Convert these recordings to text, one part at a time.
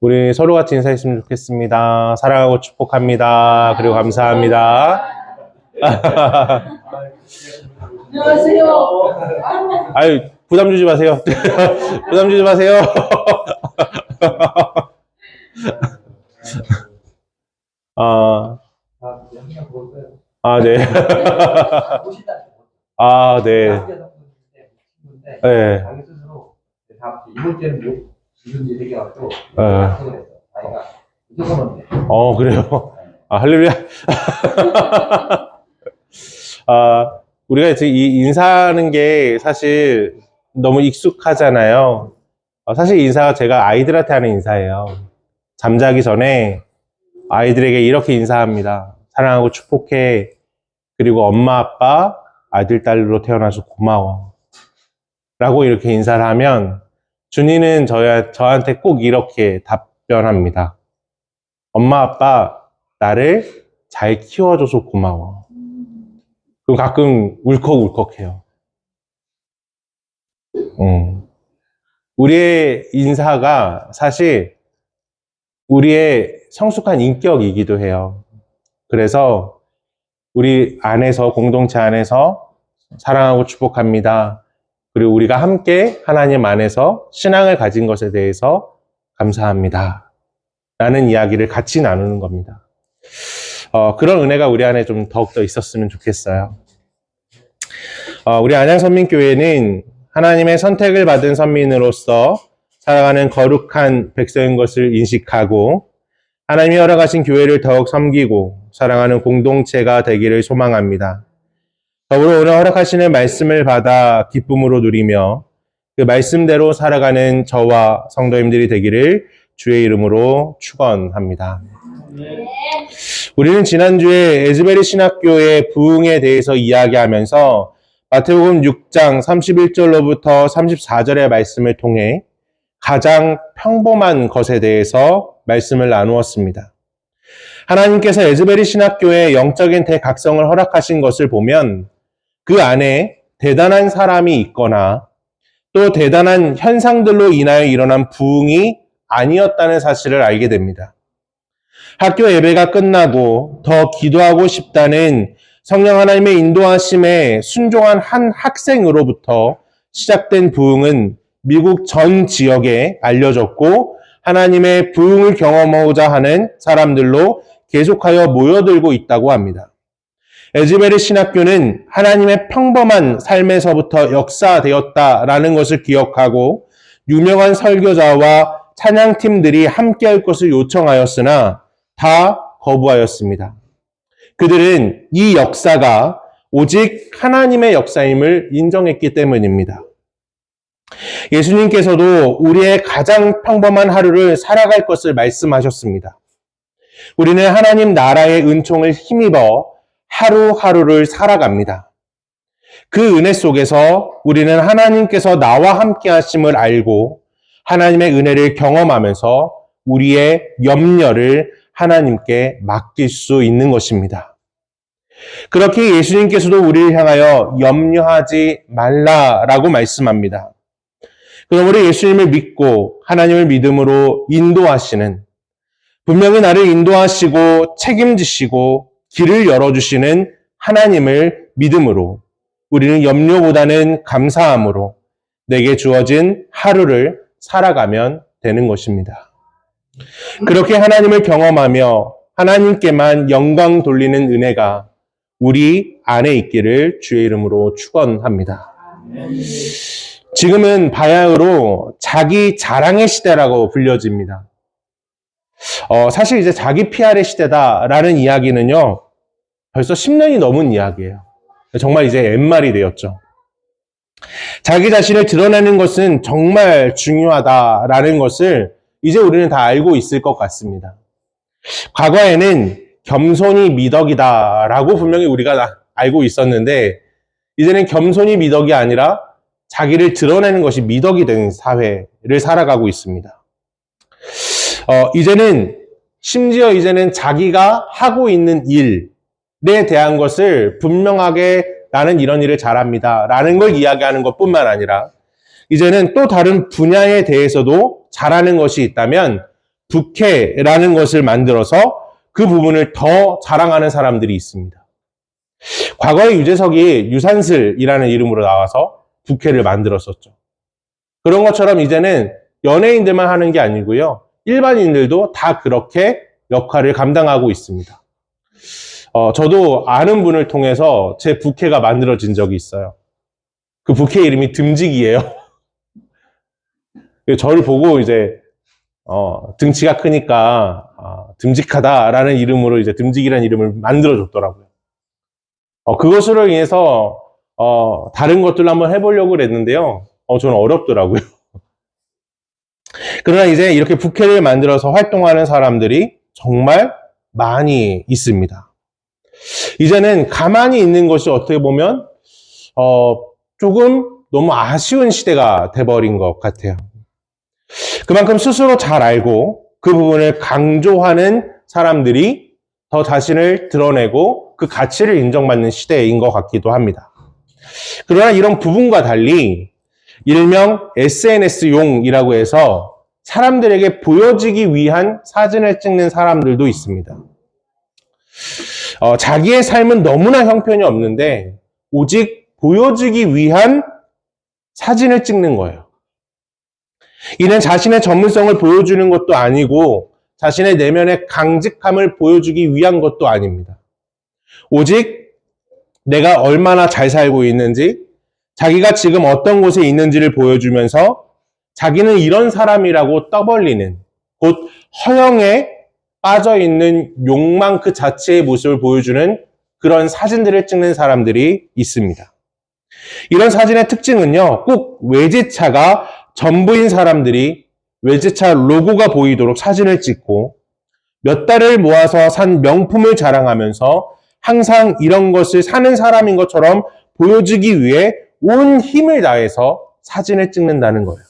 우리 서로 같이 인사했으면 좋겠습니다. 사랑하고 축복합니다. 그리고 감사합니다. 안녕하세요. 아유, 부담 주지 마세요. 부담 주지 마세요. 아, 아, 네. 아, 네. 네. 다 이번 때는 네. 약속을 했어. 자기가 무조건 돼. 어, 그래요. 아, 할렐루야. 아, 우리가 지금 이 인사하는 게 사실 너무 익숙하잖아요. 어, 사실 인사가 제가 아이들한테 하는 인사예요. 잠자기 전에 아이들에게 이렇게 인사합니다. 사랑하고 축복해. 그리고 엄마, 아빠, 아들, 딸로 태어나서 고마워. 라고 이렇게 인사를 하면 준이는 저, 저한테 꼭 이렇게 답변합니다. 엄마, 아빠, 나를 잘 키워줘서 고마워. 그럼 가끔 울컥울컥해요. 음. 우리의 인사가 사실 우리의 성숙한 인격이기도 해요. 그래서 우리 안에서, 공동체 안에서 사랑하고 축복합니다. 그리고 우리가 함께 하나님 안에서 신앙을 가진 것에 대해서 감사합니다. 라는 이야기를 같이 나누는 겁니다. 어, 그런 은혜가 우리 안에 좀 더욱더 있었으면 좋겠어요. 어, 우리 안양선민교회는 하나님의 선택을 받은 선민으로서 살아가는 거룩한 백성인 것을 인식하고 하나님이 허락하신 교회를 더욱 섬기고 사랑하는 공동체가 되기를 소망합니다. 더불어 오늘 허락하시는 말씀을 받아 기쁨으로 누리며 그 말씀대로 살아가는 저와 성도님들이 되기를 주의 이름으로 축원합니다. 우리는 지난주에 에즈베리 신학교의 부흥에 대해서 이야기하면서 마태복음 6장 31절로부터 34절의 말씀을 통해 가장 평범한 것에 대해서 말씀을 나누었습니다. 하나님께서 에즈베리 신학교의 영적인 대각성을 허락하신 것을 보면 그 안에 대단한 사람이 있거나 또 대단한 현상들로 인하여 일어난 부흥이 아니었다는 사실을 알게 됩니다. 학교 예배가 끝나고 더 기도하고 싶다는 성령 하나님의 인도하심에 순종한 한 학생으로부터 시작된 부흥은 미국 전 지역에 알려졌고 하나님의 부흥을 경험하고자 하는 사람들로 계속하여 모여들고 있다고 합니다. 에즈베르 신학교는 하나님의 평범한 삶에서부터 역사되었다라는 것을 기억하고 유명한 설교자와 찬양팀들이 함께할 것을 요청하였으나 다 거부하였습니다. 그들은 이 역사가 오직 하나님의 역사임을 인정했기 때문입니다. 예수님께서도 우리의 가장 평범한 하루를 살아갈 것을 말씀하셨습니다. 우리는 하나님 나라의 은총을 힘입어 하루하루를 살아갑니다. 그 은혜 속에서 우리는 하나님께서 나와 함께 하심을 알고 하나님의 은혜를 경험하면서 우리의 염려를 하나님께 맡길 수 있는 것입니다. 그렇게 예수님께서도 우리를 향하여 염려하지 말라라고 말씀합니다. 그럼 우리 예수님을 믿고 하나님을 믿음으로 인도하시는 분명히 나를 인도하시고 책임지시고 길을 열어주시는 하나님을 믿음으로 우리는 염려보다는 감사함으로 내게 주어진 하루를 살아가면 되는 것입니다. 그렇게 하나님을 경험하며 하나님께만 영광 돌리는 은혜가 우리 안에 있기를 주의 이름으로 축원합니다. 지금은 바야흐로 자기 자랑의 시대라고 불려집니다. 어, 사실 이제 자기 PR의 시대다라는 이야기는요, 벌써 10년이 넘은 이야기예요. 정말 이제 옛말이 되었죠. 자기 자신을 드러내는 것은 정말 중요하다라는 것을 이제 우리는 다 알고 있을 것 같습니다. 과거에는 겸손이 미덕이다라고 분명히 우리가 알고 있었는데, 이제는 겸손이 미덕이 아니라 자기를 드러내는 것이 미덕이 된 사회를 살아가고 있습니다. 어, 이제는 심지어 이제는 자기가 하고 있는 일에 대한 것을 분명하게 나는 이런 일을 잘합니다. 라는 걸 이야기하는 것 뿐만 아니라 이제는 또 다른 분야에 대해서도 잘하는 것이 있다면 부캐라는 것을 만들어서 그 부분을 더 자랑하는 사람들이 있습니다. 과거에 유재석이 유산슬이라는 이름으로 나와서 부캐를 만들었었죠. 그런 것처럼 이제는 연예인들만 하는 게 아니고요. 일반인들도 다 그렇게 역할을 감당하고 있습니다. 어, 저도 아는 분을 통해서 제 부캐가 만들어진 적이 있어요. 그 부캐 이름이 듬직이에요. 저를 보고 이제 어, 등치가 크니까 어, 듬직하다라는 이름으로 이제 듬직이라는 이름을 만들어 줬더라고요. 어, 그것으로 인해서 어, 다른 것들을 한번 해보려고 그랬는데요. 어, 저는 어렵더라고요. 그러나 이제 이렇게 부캐를 만들어서 활동하는 사람들이 정말 많이 있습니다. 이제는 가만히 있는 것이 어떻게 보면 어, 조금 너무 아쉬운 시대가 돼버린 것 같아요. 그만큼 스스로 잘 알고 그 부분을 강조하는 사람들이 더 자신을 드러내고 그 가치를 인정받는 시대인 것 같기도 합니다. 그러나 이런 부분과 달리 일명 SNS용이라고 해서 사람들에게 보여지기 위한 사진을 찍는 사람들도 있습니다. 어, 자기의 삶은 너무나 형편이 없는데 오직 보여지기 위한 사진을 찍는 거예요. 이는 자신의 전문성을 보여주는 것도 아니고 자신의 내면의 강직함을 보여주기 위한 것도 아닙니다. 오직 내가 얼마나 잘 살고 있는지, 자기가 지금 어떤 곳에 있는지를 보여주면서 자기는 이런 사람이라고 떠벌리는 곧 허영에 빠져 있는 욕망 그 자체의 모습을 보여주는 그런 사진들을 찍는 사람들이 있습니다. 이런 사진의 특징은요, 꼭 외제차가 전부인 사람들이 외제차 로고가 보이도록 사진을 찍고 몇 달을 모아서 산 명품을 자랑하면서 항상 이런 것을 사는 사람인 것처럼 보여주기 위해 온 힘을 다해서 사진을 찍는다는 거예요.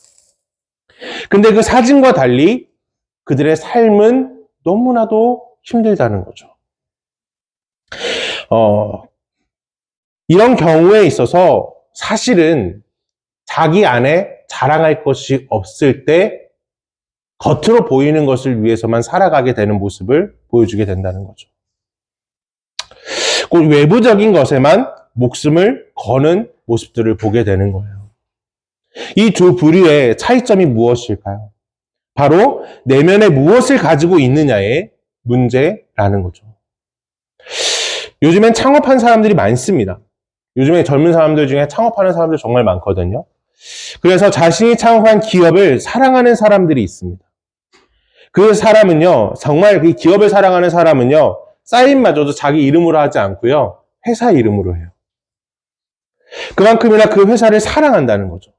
근데 그 사진과 달리 그들의 삶은 너무나도 힘들다는 거죠. 어, 이런 경우에 있어서 사실은 자기 안에 자랑할 것이 없을 때 겉으로 보이는 것을 위해서만 살아가게 되는 모습을 보여주게 된다는 거죠. 꼭 외부적인 것에만 목숨을 거는 모습들을 보게 되는 거예요. 이 두 부류의 차이점이 무엇일까요? 바로 내면에 무엇을 가지고 있느냐의 문제라는 거죠. 요즘엔 창업한 사람들이 많습니다. 요즘에 젊은 사람들 중에 창업하는 사람들 정말 많거든요. 그래서 자신이 창업한 기업을 사랑하는 사람들이 있습니다. 그 사람은요, 정말 그 기업을 사랑하는 사람은요, 사인마저도 자기 이름으로 하지 않고요, 회사 이름으로 해요. 그만큼이나 그 회사를 사랑한다는 거죠.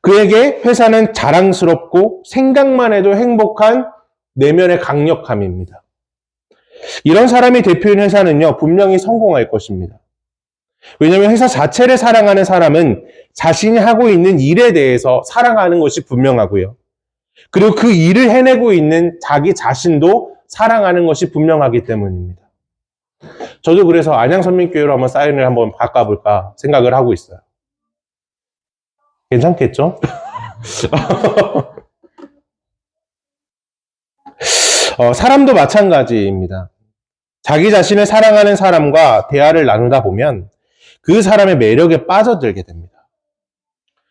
그에게 회사는 자랑스럽고 생각만 해도 행복한 내면의 강력함입니다. 이런 사람이 대표인 회사는요, 분명히 성공할 것입니다. 왜냐하면 회사 자체를 사랑하는 사람은 자신이 하고 있는 일에 대해서 사랑하는 것이 분명하고요. 그리고 그 일을 해내고 있는 자기 자신도 사랑하는 것이 분명하기 때문입니다. 저도 그래서 안양선민교회로 한번 사인을 한번 바꿔볼까 생각을 하고 있어요. 괜찮겠죠? 어, 사람도 마찬가지입니다. 자기 자신을 사랑하는 사람과 대화를 나누다 보면 그 사람의 매력에 빠져들게 됩니다.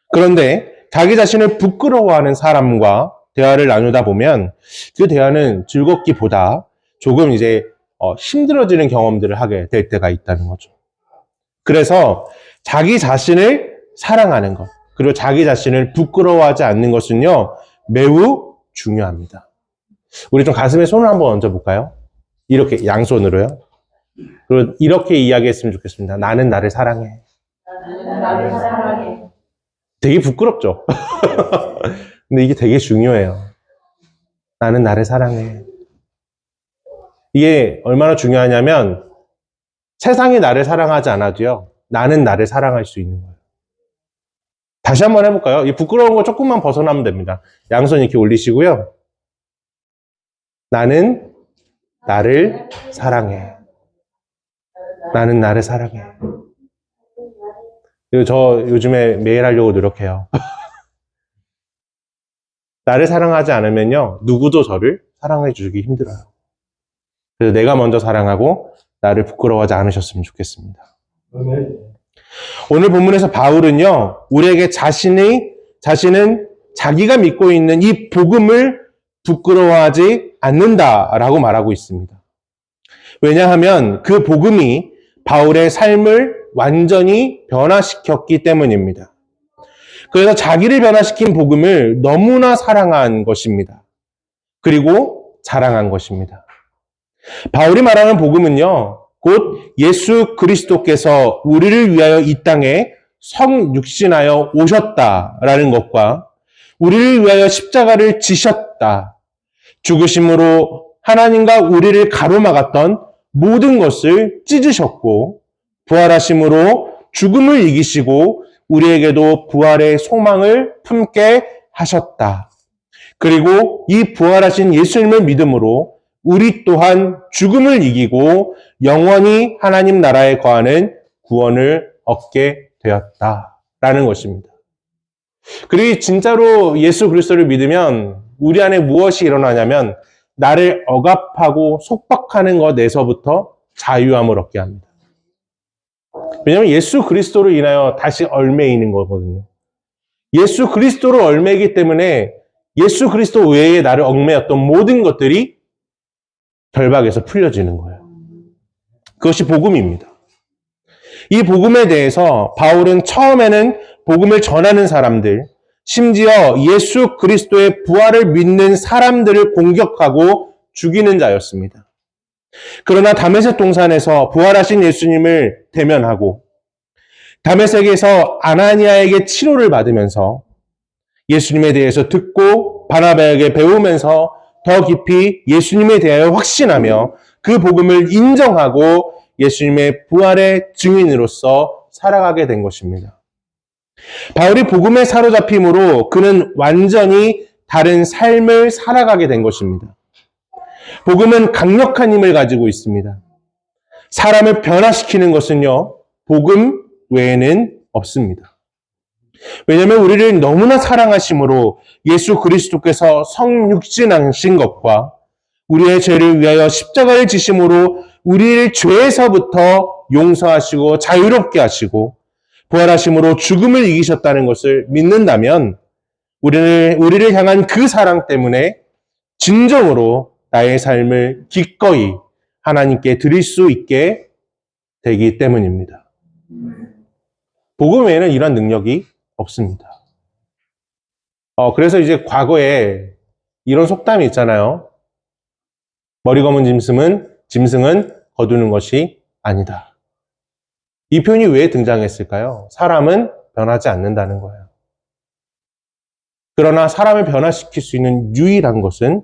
그런데 자기 자신을 부끄러워하는 사람과 대화를 나누다 보면 그 대화는 즐겁기보다 조금 이제 어, 힘들어지는 경험들을 하게 될 때가 있다는 거죠. 그래서 자기 자신을 사랑하는 것, 그리고 자기 자신을 부끄러워하지 않는 것은요, 매우 중요합니다. 우리 좀 가슴에 손을 한번 얹어볼까요? 이렇게 양손으로요. 그리고 이렇게 이야기했으면 좋겠습니다. 나는 나를 사랑해. 나를 사랑해. 되게 부끄럽죠? 근데 이게 되게 중요해요. 나는 나를 사랑해. 이게 얼마나 중요하냐면 세상이 나를 사랑하지 않아도요. 나는 나를 사랑할 수 있는 거예요. 다시 한번 해볼까요? 이 부끄러운 거 조금만 벗어나면 됩니다. 양손 이렇게 올리시고요. 나는 나를 사랑해. 나는 나를 사랑해. 이거 저 요즘에 매일 하려고 노력해요. 나를 사랑하지 않으면요, 누구도 저를 사랑해 주기 힘들어요. 그래서 내가 먼저 사랑하고 나를 부끄러워하지 않으셨으면 좋겠습니다. 오늘 본문에서 바울은요, 우리에게 자신의, 자신은 자기가 믿고 있는 이 복음을 부끄러워하지 않는다라고 말하고 있습니다. 왜냐하면 그 복음이 바울의 삶을 완전히 변화시켰기 때문입니다. 그래서 자기를 변화시킨 복음을 너무나 사랑한 것입니다. 그리고 자랑한 것입니다. 바울이 말하는 복음은요, 곧 예수 그리스도께서 우리를 위하여 이 땅에 성육신하여 오셨다라는 것과 우리를 위하여 십자가를 지셨다. 죽으심으로 하나님과 우리를 가로막았던 모든 것을 찢으셨고 부활하심으로 죽음을 이기시고 우리에게도 부활의 소망을 품게 하셨다. 그리고 이 부활하신 예수님을 믿음으로 우리 또한 죽음을 이기고 영원히 하나님 나라에 거하는 구원을 얻게 되었다 라는 것입니다. 그리고 진짜로 예수 그리스도를 믿으면 우리 안에 무엇이 일어나냐면 나를 억압하고 속박하는 것에서부터 자유함을 얻게 합니다. 왜냐하면 예수 그리스도로 인하여 다시 얼매이는 거거든요. 예수 그리스도로 얼매이기 때문에 예수 그리스도 외에 나를 얽매였던 모든 것들이 결박에서 풀려지는 거예요. 그것이 복음입니다. 이 복음에 대해서 바울은 처음에는 복음을 전하는 사람들, 심지어 예수 그리스도의 부활을 믿는 사람들을 공격하고 죽이는 자였습니다. 그러나 다메섹 동산에서 부활하신 예수님을 대면하고 다메섹에서 아나니아에게 치료를 받으면서 예수님에 대해서 듣고 바나바에게 배우면서 더 깊이 예수님에 대하여 확신하며 그 복음을 인정하고 예수님의 부활의 증인으로서 살아가게 된 것입니다. 바울이 복음에 사로잡힘으로 그는 완전히 다른 삶을 살아가게 된 것입니다. 복음은 강력한 힘을 가지고 있습니다. 사람을 변화시키는 것은요, 복음 외에는 없습니다. 왜냐하면 우리를 너무나 사랑하심으로 예수 그리스도께서 성육신하신 것과 우리의 죄를 위하여 십자가를 지심으로 우리를 죄에서부터 용서하시고 자유롭게 하시고 부활하심으로 죽음을 이기셨다는 것을 믿는다면 우리를, 우리를 향한 그 사랑 때문에 진정으로 나의 삶을 기꺼이 하나님께 드릴 수 있게 되기 때문입니다. 복음 외에는 이런 능력이 없습니다. 어, 그래서 이제 과거에 이런 속담이 있잖아요. 머리 검은 짐승은, 짐승은 거두는 것이 아니다. 이 표현이 왜 등장했을까요? 사람은 변하지 않는다는 거예요. 그러나 사람을 변화시킬 수 있는 유일한 것은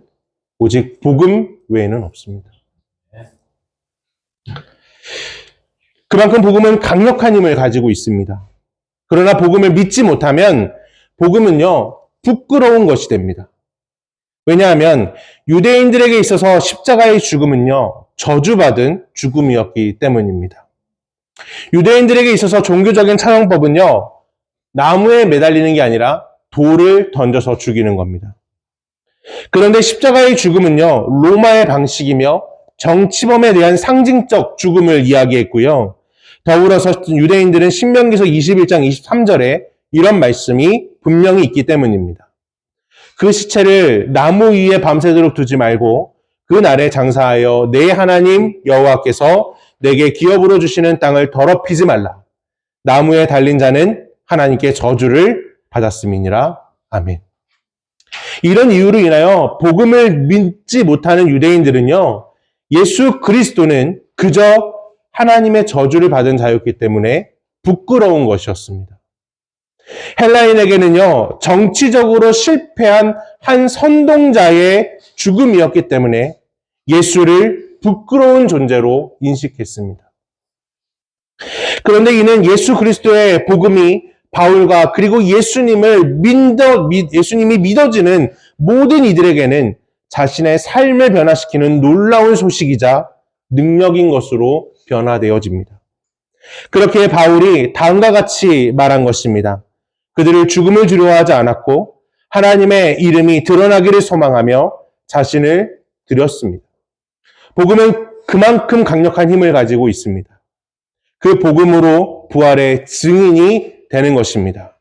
오직 복음 외에는 없습니다. 그만큼 복음은 강력한 힘을 가지고 있습니다. 그러나 복음을 믿지 못하면 복음은요, 부끄러운 것이 됩니다. 왜냐하면 유대인들에게 있어서 십자가의 죽음은요, 저주받은 죽음이었기 때문입니다. 유대인들에게 있어서 종교적인 차용법은요, 나무에 매달리는 게 아니라 돌을 던져서 죽이는 겁니다. 그런데 십자가의 죽음은요, 로마의 방식이며 정치범에 대한 상징적 죽음을 이야기했고요. 더불어서 유대인들은 신명기서 21장 23절에 이런 말씀이 분명히 있기 때문입니다. 그 시체를 나무 위에 밤새도록 두지 말고 그 날에 장사하여 내 하나님 여호와께서 내게 기업으로 주시는 땅을 더럽히지 말라. 나무에 달린 자는 하나님께 저주를 받았음이니라. 아멘. 이런 이유로 인하여 복음을 믿지 못하는 유대인들은요, 예수 그리스도는 그저 하나님의 저주를 받은 자였기 때문에 부끄러운 것이었습니다. 헬라인에게는요, 정치적으로 실패한 한 선동자의 죽음이었기 때문에 예수를 부끄러운 존재로 인식했습니다. 그런데 이는 예수 그리스도의 복음이 바울과 그리고 예수님을 믿어, 예수님이 믿어지는 모든 이들에게는 자신의 삶을 변화시키는 놀라운 소식이자 능력인 것으로 변화되어집니다. 그렇게 바울이 다음과 같이 말한 것입니다. 그들을 죽음을 두려워하지 않았고 하나님의 이름이 드러나기를 소망하며 자신을 드렸습니다. 복음은 그만큼 강력한 힘을 가지고 있습니다. 그 복음으로 부활의 증인이 되는 것입니다.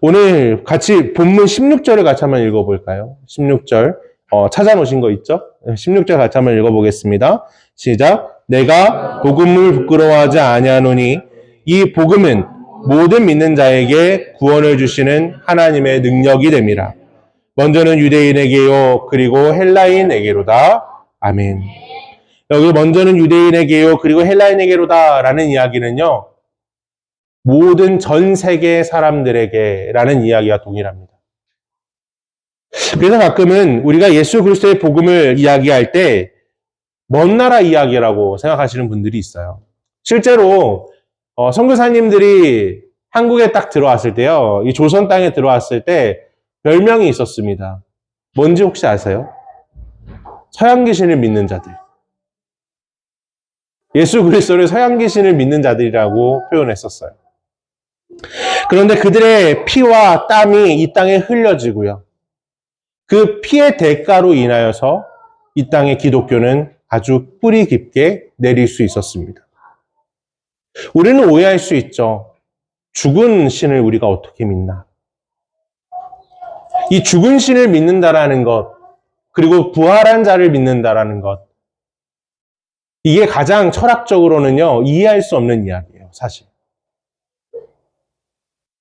오늘 같이 본문 16절을 같이 한번 읽어볼까요? 16절. 어, 찾아놓으신 거 있죠? 16절 같이 한번 읽어보겠습니다. 시작. 내가 복음을 부끄러워하지 아니하노니 이 복음은 모든 믿는 자에게 구원을 주시는 하나님의 능력이 됨이라. 먼저는 유대인에게요, 그리고 헬라인에게로다. 아멘. 여기 먼저는 유대인에게요, 그리고 헬라인에게로다. 라는 이야기는요, 모든 전 세계 사람들에게 라는 이야기와 동일합니다. 그래서 가끔은 우리가 예수 그리스도의 복음을 이야기할 때 먼 나라 이야기라고 생각하시는 분들이 있어요. 실제로 어, 선교사님들이 한국에 딱 들어왔을 때요, 이 조선 땅에 들어왔을 때 별명이 있었습니다. 뭔지 혹시 아세요? 서양 귀신을 믿는 자들. 예수 그리스도를 서양 귀신을 믿는 자들이라고 표현했었어요. 그런데 그들의 피와 땀이 이 땅에 흘려지고요. 그 피의 대가로 인하여서 이 땅의 기독교는 아주 뿌리 깊게 내릴 수 있었습니다. 우리는 오해할 수 있죠. 죽은 신을 우리가 어떻게 믿나? 이 죽은 신을 믿는다라는 것, 그리고 부활한 자를 믿는다라는 것, 이게 가장 철학적으로는요, 이해할 수 없는 이야기예요, 사실.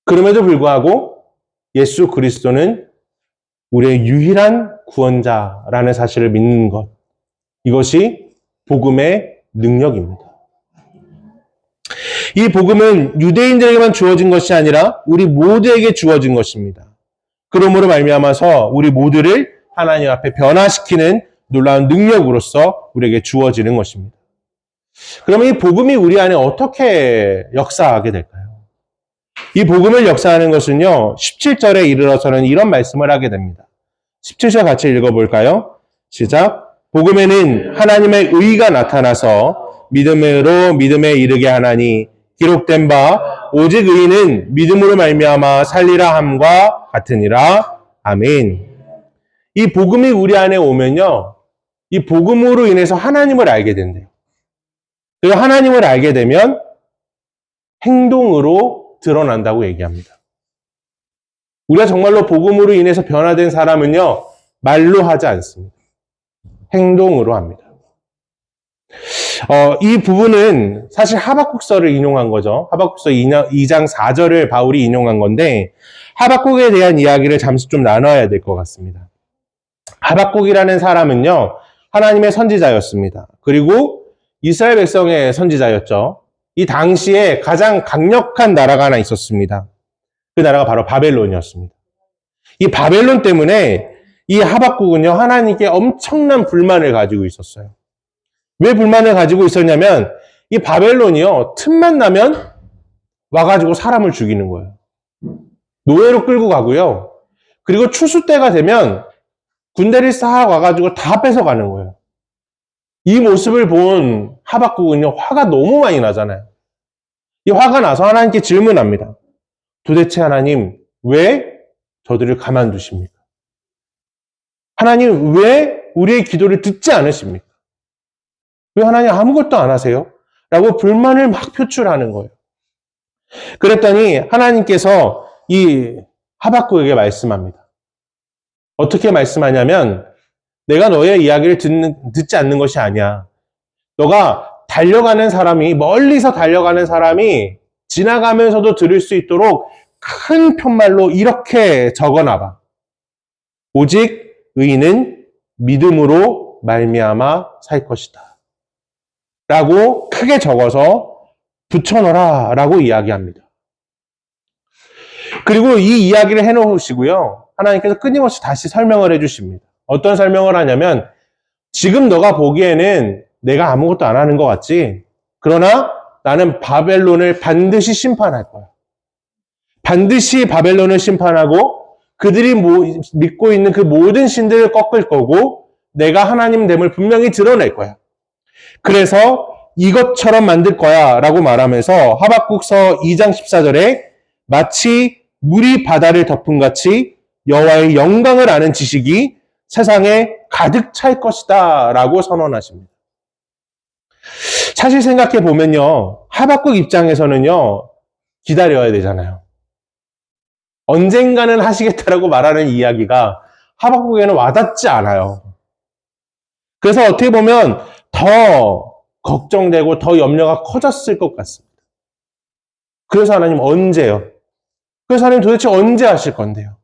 그럼에도 불구하고 예수 그리스도는 우리의 유일한 구원자라는 사실을 믿는 것. 이것이 복음의 능력입니다. 이 복음은 유대인들에게만 주어진 것이 아니라 우리 모두에게 주어진 것입니다. 그러므로 말미암아서 우리 모두를 하나님 앞에 변화시키는 놀라운 능력으로서 우리에게 주어지는 것입니다. 그러면 이 복음이 우리 안에 어떻게 역사하게 될까요? 이 복음을 역사하는 것은요, 17절에 이르러서는 이런 말씀을 하게 됩니다. 17절 같이 읽어볼까요? 시작. 복음에는 하나님의 의가 나타나서 믿음으로 믿음에 이르게 하나니 기록된 바 오직 의인은 믿음으로 말미암아 살리라 함과 같으니라. 아멘. 이 복음이 우리 안에 오면요. 이 복음으로 인해서 하나님을 알게 된대요. 그리고 하나님을 알게 되면 행동으로 드러난다고 얘기합니다. 우리가 정말로 복음으로 인해서 변화된 사람은요, 말로 하지 않습니다. 행동으로 합니다. 어, 이 부분은 사실 하박국서를 인용한 거죠. 하박국서 2장 4절을 바울이 인용한 건데, 하박국에 대한 이야기를 잠시 좀 나눠야 될 것 같습니다. 하박국이라는 사람은요, 하나님의 선지자였습니다. 그리고 이스라엘 백성의 선지자였죠. 이 당시에 가장 강력한 나라가 하나 있었습니다. 그 나라가 바로 바벨론이었습니다. 이 바벨론 때문에 이 하박국은요, 하나님께 엄청난 불만을 가지고 있었어요. 왜 불만을 가지고 있었냐면, 이 바벨론이요, 틈만 나면 와가지고 사람을 죽이는 거예요. 노예로 끌고 가고요. 그리고 추수 때가 되면 군대를 싹 와가지고 다 뺏어가는 거예요. 이 모습을 본 하박국은요, 화가 너무 많이 나잖아요. 이 화가 나서 하나님께 질문합니다. 도대체 하나님, 왜 저들을 가만두십니까? 하나님, 왜 우리의 기도를 듣지 않으십니까? 왜 하나님 아무것도 안 하세요? 라고 불만을 막 표출하는 거예요. 그랬더니 하나님께서 이 하박국에게 말씀합니다. 어떻게 말씀하냐면, 내가 너의 이야기를 듣는, 듣지 않는 것이 아니야. 너가 달려가는 사람이, 멀리서 달려가는 사람이 지나가면서도 들을 수 있도록 큰 편말로 이렇게 적어놔봐. 오직 의인은 믿음으로 말미암아 살 것이다. 라고 크게 적어서 붙여넣어라 라고 이야기합니다. 그리고 이 이야기를 해놓으시고요. 하나님께서 끊임없이 다시 설명을 해주십니다. 어떤 설명을 하냐면 지금 너가 보기에는 내가 아무것도 안 하는 것 같지? 그러나 나는 바벨론을 반드시 심판할 거야. 반드시 바벨론을 심판하고 그들이 믿고 있는 그 모든 신들을 꺾을 거고 내가 하나님 됨을 분명히 드러낼 거야. 그래서 이것처럼 만들 거야 라고 말하면서 하박국서 2장 14절에 마치 물이 바다를 덮은 같이 여호와의 영광을 아는 지식이 세상에 가득 찰 것이다 라고 선언하십니다. 사실 생각해 보면요. 하박국 입장에서는요. 기다려야 되잖아요. 언젠가는 하시겠다라고 말하는 이야기가 하박국에는 와닿지 않아요. 그래서 어떻게 보면 더 걱정되고 더 염려가 커졌을 것 같습니다. 그래서 하나님 언제요? 그래서 하나님 도대체 언제 하실 건데요?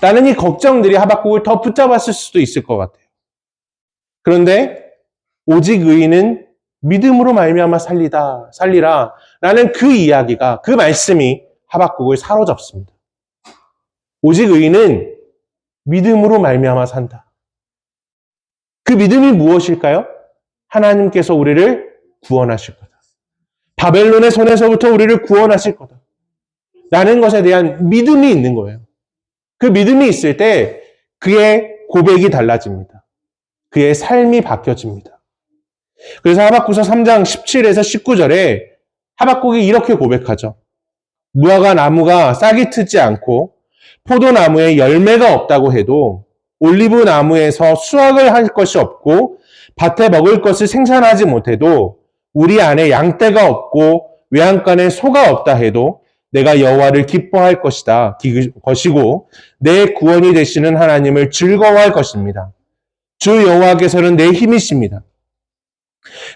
라는 이 걱정들이 하박국을 더 붙잡았을 수도 있을 것 같아요. 그런데 오직 의인은 믿음으로 말미암아 살리다 살리라 라는 그 이야기가 그 말씀이 하박국을 사로잡습니다. 오직 의인은 믿음으로 말미암아 산다. 그 믿음이 무엇일까요? 하나님께서 우리를 구원하실 거다. 바벨론의 손에서부터 우리를 구원하실 거다. 라는 것에 대한 믿음이 있는 거예요. 그 믿음이 있을 때 그의 고백이 달라집니다. 그의 삶이 바뀌어집니다. 그래서 하박국서 3장 17에서 19절에 하박국이 이렇게 고백하죠. 무화과 나무가 싹이 트지 않고 포도나무에 열매가 없다고 해도 올리브 나무에서 수확을 할 것이 없고 밭에 먹을 것을 생산하지 못해도 우리 안에 양떼가 없고 외양간에 소가 없다 해도 내가 여호와를 기뻐할 것이다 것이고 내 구원이 되시는 하나님을 즐거워할 것입니다. 주 여호와께서는 내 힘이십니다.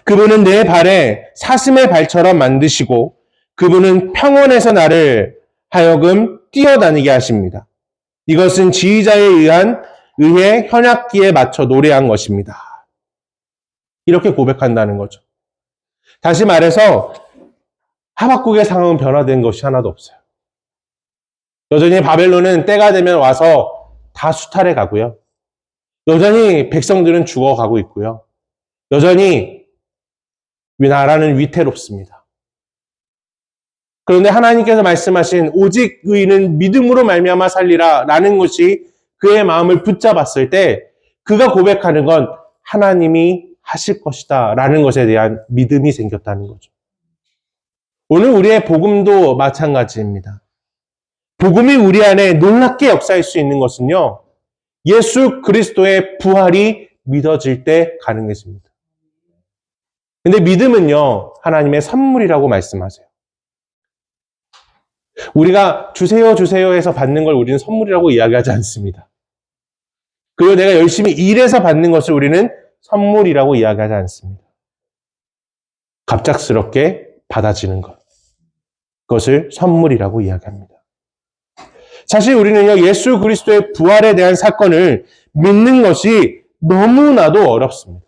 그분은 내 발에 사슴의 발처럼 만드시고 그분은 평원에서 나를 하여금 뛰어다니게 하십니다. 이것은 지휘자에 의한 의해 현악기에 맞춰 노래한 것입니다. 이렇게 고백한다는 거죠. 다시 말해서 하박국의 상황은 변화된 것이 하나도 없어요. 여전히 바벨론은 때가 되면 와서 다 수탈해 가고요. 여전히 백성들은 죽어가고 있고요. 여전히 나라는 위태롭습니다. 그런데 하나님께서 말씀하신 오직 의인은 믿음으로 말미암아 살리라 라는 것이 그의 마음을 붙잡았을 때 그가 고백하는 건 하나님이 하실 것이다 라는 것에 대한 믿음이 생겼다는 거죠. 오늘 우리의 복음도 마찬가지입니다. 복음이 우리 안에 놀랍게 역사할 수 있는 것은요. 예수 그리스도의 부활이 믿어질 때 가능해집니다. 근데 믿음은요, 하나님의 선물이라고 말씀하세요. 우리가 주세요, 주세요 해서 받는 걸 우리는 선물이라고 이야기하지 않습니다. 그리고 내가 열심히 일해서 받는 것을 우리는 선물이라고 이야기하지 않습니다. 갑작스럽게 받아지는 것. 그것을 선물이라고 이야기합니다. 사실 우리는요, 예수 그리스도의 부활에 대한 사건을 믿는 것이 너무나도 어렵습니다.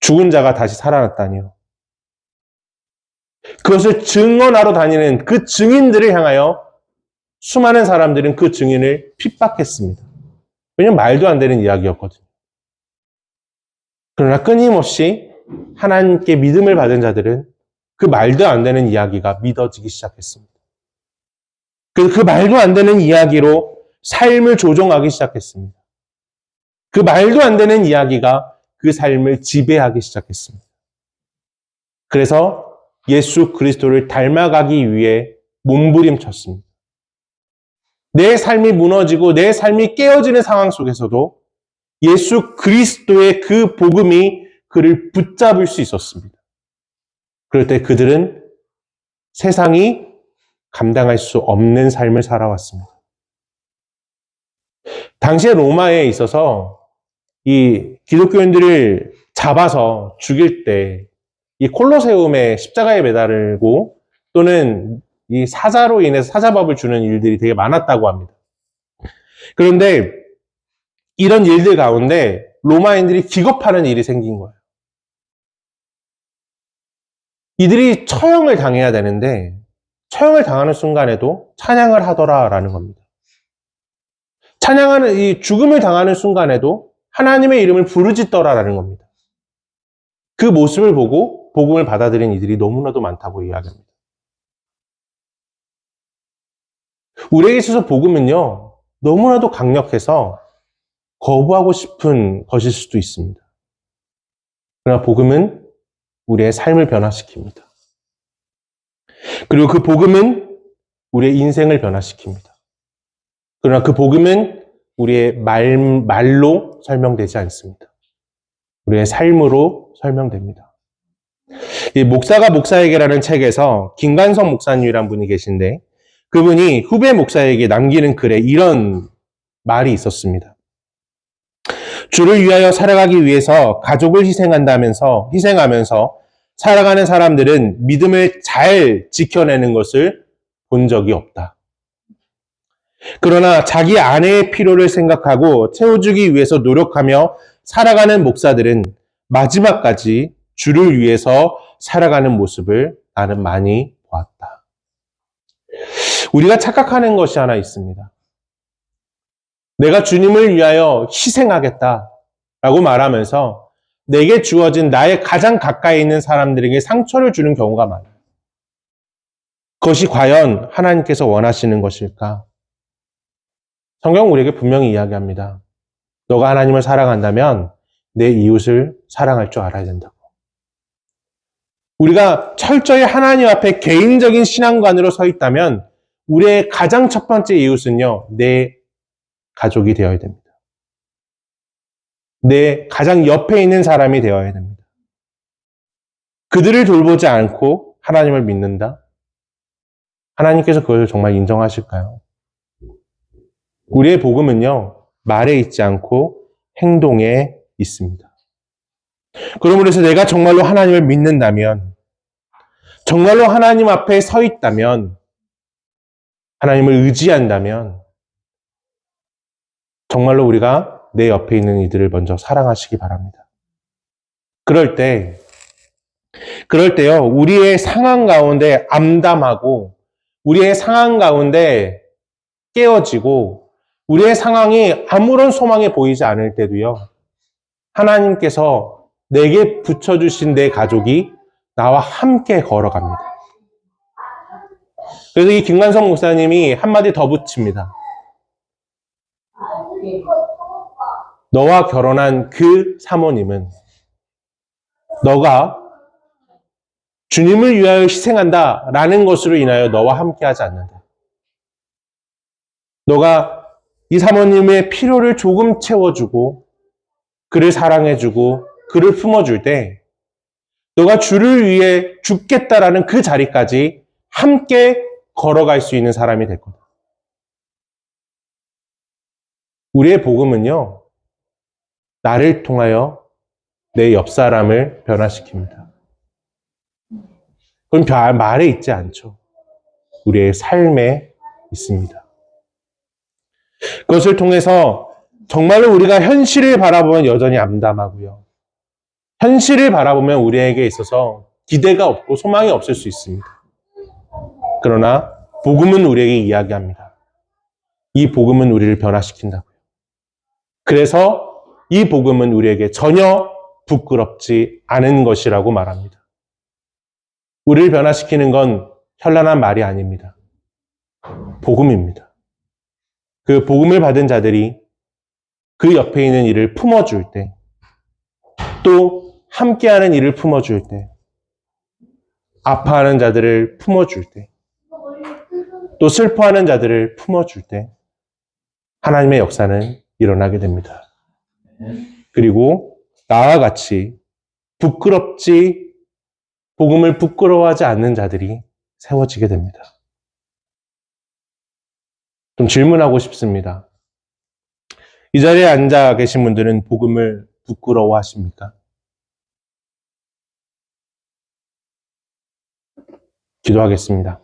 죽은 자가 다시 살아났다니요. 그것을 증언하러 다니는 그 증인들을 향하여 수많은 사람들은 그 증인을 핍박했습니다. 왜냐면 말도 안 되는 이야기였거든요. 그러나 끊임없이 하나님께 믿음을 받은 자들은 그 말도 안 되는 이야기가 믿어지기 시작했습니다. 그, 그 말도 안 되는 이야기로 삶을 조종하기 시작했습니다. 그 말도 안 되는 이야기가 그 삶을 지배하기 시작했습니다. 그래서 예수 그리스도를 닮아가기 위해 몸부림쳤습니다. 내 삶이 무너지고 내 삶이 깨어지는 상황 속에서도 예수 그리스도의 그 복음이 그를 붙잡을 수 있었습니다. 그럴 때 그들은 세상이 감당할 수 없는 삶을 살아왔습니다. 당시에 로마에 있어서 이 기독교인들을 잡아서 죽일 때 이 콜로세움에 십자가에 매달고 또는 이 사자로 인해서 사자밥을 주는 일들이 되게 많았다고 합니다. 그런데 이런 일들 가운데 로마인들이 기겁하는 일이 생긴 거예요. 이들이 처형을 당해야 되는데 처형을 당하는 순간에도 찬양을 하더라라는 겁니다. 찬양하는 이 죽음을 당하는 순간에도 하나님의 이름을 부르짖더라라는 겁니다. 그 모습을 보고 복음을 받아들인 이들이 너무나도 많다고 이야기합니다. 우리에게 있어서 복음은요, 너무나도 강력해서 거부하고 싶은 것일 수도 있습니다. 그러나 복음은 우리의 삶을 변화시킵니다. 그리고 그 복음은 우리의 인생을 변화시킵니다. 그러나 그 복음은 우리의 말, 말로 설명되지 않습니다. 우리의 삶으로 설명됩니다. 이 목사가 목사에게라는 책에서 김관성 목사님이란 분이 계신데 그분이 후배 목사에게 남기는 글에 이런 말이 있었습니다. 주를 위하여 살아가기 위해서 가족을 희생한다면서 희생하면서 살아가는 사람들은 믿음을 잘 지켜내는 것을 본 적이 없다. 그러나 자기 아내의 필요를 생각하고 채워주기 위해서 노력하며 살아가는 목사들은 마지막까지 주를 위해서 살아가는 모습을 나는 많이 보았다. 우리가 착각하는 것이 하나 있습니다. 내가 주님을 위하여 희생하겠다 라고 말하면서 내게 주어진 나의 가장 가까이 있는 사람들에게 상처를 주는 경우가 많아요. 그것이 과연 하나님께서 원하시는 것일까? 성경 우리에게 분명히 이야기합니다. 너가 하나님을 사랑한다면 내 이웃을 사랑할 줄 알아야 된다고. 우리가 철저히 하나님 앞에 개인적인 신앙관으로 서 있다면 우리의 가장 첫 번째 이웃은요, 내 가족이 되어야 됩니다. 내 가장 옆에 있는 사람이 되어야 됩니다. 그들을 돌보지 않고 하나님을 믿는다? 하나님께서 그것을 정말 인정하실까요? 우리의 복음은요, 말에 있지 않고 행동에 있습니다. 그러므로 해서 내가 정말로 하나님을 믿는다면, 정말로 하나님 앞에 서 있다면, 하나님을 의지한다면, 정말로 우리가 내 옆에 있는 이들을 먼저 사랑하시기 바랍니다. 그럴 때, 그럴 때요, 우리의 상황 가운데 암담하고, 우리의 상황 가운데 깨어지고, 우리의 상황이 아무런 소망이 보이지 않을 때도요, 하나님께서 내게 붙여주신 내 가족이 나와 함께 걸어갑니다. 그래서 이 김관성 목사님이 한마디 더 붙입니다. 너와 결혼한 그 사모님은 너가 주님을 위하여 희생한다 라는 것으로 인하여 너와 함께 하지 않는다. 너가 이 사모님의 필요를 조금 채워주고 그를 사랑해주고 그를 품어줄 때 너가 주를 위해 죽겠다라는 그 자리까지 함께 걸어갈 수 있는 사람이 될 거다. 우리의 복음은요, 나를 통하여 내 옆 사람을 변화시킵니다. 그건 별 말에 있지 않죠. 우리의 삶에 있습니다. 그것을 통해서 정말로 우리가 현실을 바라보면 여전히 암담하고요. 현실을 바라보면 우리에게 있어서 기대가 없고 소망이 없을 수 있습니다. 그러나 복음은 우리에게 이야기합니다. 이 복음은 우리를 변화시킨다고요. 그래서 이 복음은 우리에게 전혀 부끄럽지 않은 것이라고 말합니다. 우리를 변화시키는 건 현란한 말이 아닙니다. 복음입니다. 그 복음을 받은 자들이 그 옆에 있는 이를 품어줄 때, 또 함께하는 이를 품어줄 때, 아파하는 자들을 품어줄 때, 또 슬퍼하는 자들을 품어줄 때, 하나님의 역사는 일어나게 됩니다. 그리고 나와 같이 부끄럽지, 복음을 부끄러워하지 않는 자들이 세워지게 됩니다. 좀 질문하고 싶습니다. 이 자리에 앉아 계신 분들은 복음을 부끄러워하십니까? 기도하겠습니다.